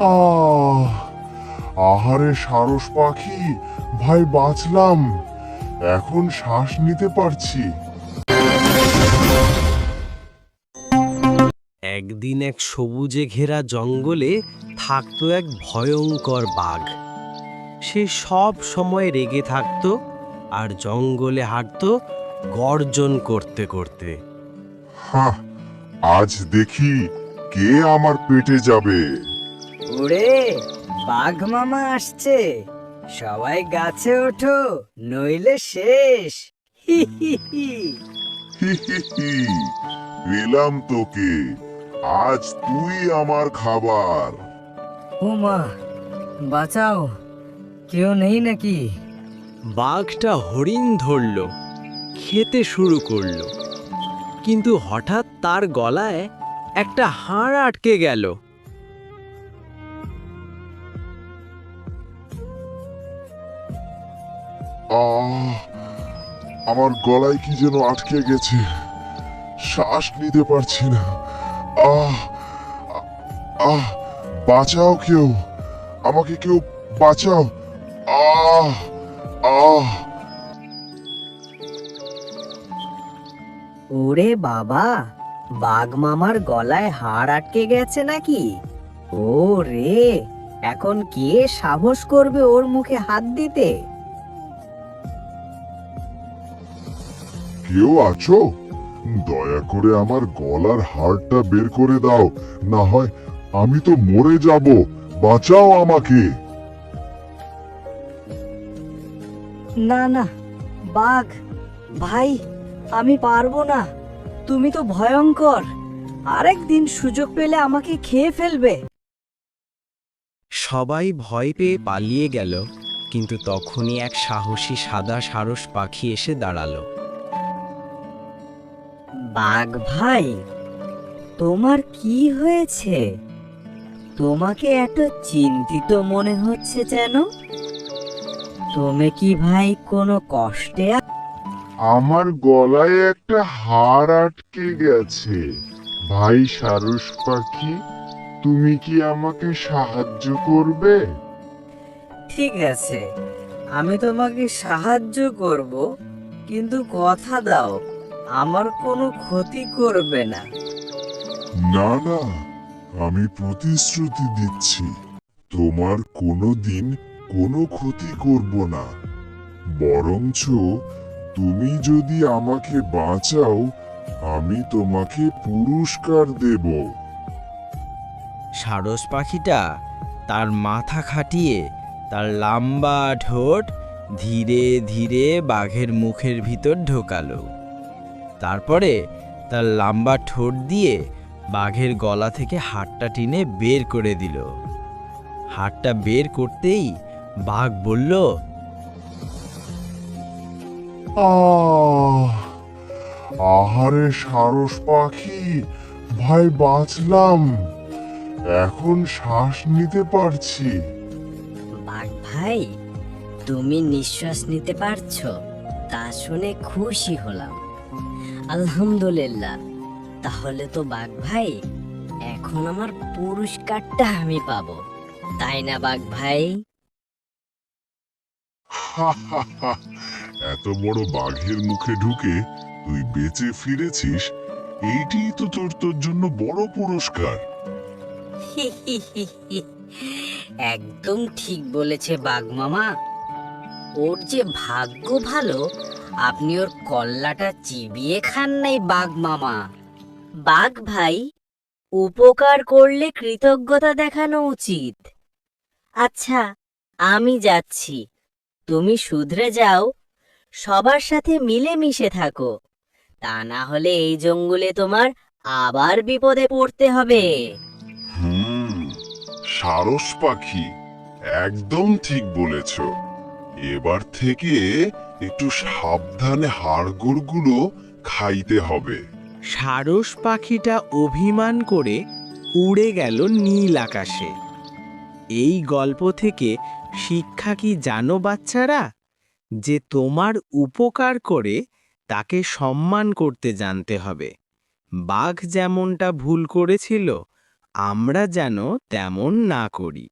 আহ আহারে সারস পাখি ভাই বাঁচলাম। এখন শ্বাস নিতে পারছি। একদিন এক সবুজে ঘেরা জঙ্গলে থাকতো এক ভয়ঙ্কর বাঘ। সে সব সময় রেগে থাকতো আর জঙ্গলে হাঁটতো গর্জন করতে করতে। আজ দেখি কে আমার পেটে যাবে। ওরে বাঘ মামা আসছে। সবাই গাছে ওঠো নইলে শেষ। হি পেলাম তোকে। আজ তুই আমার খাবার। ও মা বাঁচাও। কেউ নেই নাকি? বাঘটা হরিণ ধরল খেতে শুরু করল। কিন্তু হঠাৎ তার গলায় একটা হাড় আটকে গেল। আমার গলায় কি যেন আটকে গেছে। শ্বাস নিতে পারছি না। আহ আহ, বাঁচাও কেউ। আমাকে কেউ বাঁচাও। আহ আহ। ওরে বাবা, বাঘ মামার গলায় হাড় আটকে গেছে নাকি? ও রে এখন কে সাহস করবে ওর মুখে হাত দিতে? কেউ আছো? দয়া করে আমার গলার হাড়টা বের করে দাও না হয় আমি তো মরে যাব। বাঁচাও আমাকে। না না বাঘ ভাই আমি পারব না। তুমি তো ভয়ঙ্কর। আরেক দিন সুযোগ পেলে আমাকে খেয়ে ফেলবে। সবাই ভয় পেয়ে পালিয়ে গেল কিন্তু তখনই এক সাহসী সাদা সারস পাখি এসে দাঁড়াল। বাঘ ভাই তোমার কি হয়েছে? তোমাকে এত চিন্তিত মনে হচ্ছে যেন? তুমি কি ভাই কোনো কষ্টে আমার গলায় একটা হাড় আটকে গেছে। ভাই সারস পাখি তুমি কি আমাকে সাহায্য করবে? ঠিক আছে আমি তোমাকে সাহায্য করব কিন্তু কথা দাও। আমার কোনো ক্ষতি করবে না। না না আমি প্রতিশ্রুতি দিচ্ছি। তোমার কোনো দিন কোনো ক্ষতি করব না। বরঞ্চ তুমি যদি আমাকে বাঁচাও আমি তোমাকে পুরস্কার দেব। সারস পাখিটা তার মাথা খাটিয়ে তার লম্বা ঠোঁট ধীরে ধীরে বাঘের মুখের ভিতর ঢোকালো। তারপরে তার লম্বা ঠোঁট দিয়ে বাঘের গলা থেকে হাড়টা টিনে বের করে দিল। হাড়টা বের করতেই বাঘ বলল আহ আহারে সারস পাখি ভাই বাঁচলাম। এখন শ্বাস নিতে পারছি। বাঘ ভাই তুমি নিঃশ্বাস নিতে পারছ তা শুনে খুশি হলাম। আলহামদুলিল্লাহ। তাহলে তো বাঘ ভাই এখন আমার পুরস্কারটা আমি পাবো। তাই না বাঘ ভাই? এত বড় বাঘের মুখে ঢুকে তুই বেঁচে ফিরেছিস এইটি তো তোর তোর জন্য বড় পুরস্কার। একদম ঠিক বলেছে বাঘ মামা। ওর যে ভাগ্য ভালো, আপনি ওর কল্লাটা চিবিয়ে খান নাই, বাঘ মামা। বাঘ ভাই, উপকার করলে কৃতজ্ঞতা দেখানো উচিত। আচ্ছা আমি যাচ্ছি। তুমি শুধরে যাও। সবার সাথে মিলেমিশে থাকো। তা না হলে এই জঙ্গলে তোমার আবার বিপদে পড়তে হবে। হুম, সারস পাখি, একদম ঠিক বলেছ। এবার থেকে একটু সাবধানে হাড়গোড়গুলো খাইতে হবে। সারস পাখিটা অভিমান করে উড়ে গেল নীল আকাশে। এই গল্প থেকে শিক্ষা কি জানো বাচ্চারা? যে তোমার উপকার করে তাকে সম্মান করতে জানতে হবে। বাঘ যেমনটা ভুল করেছিল, আমরা যেন তেমন না করি।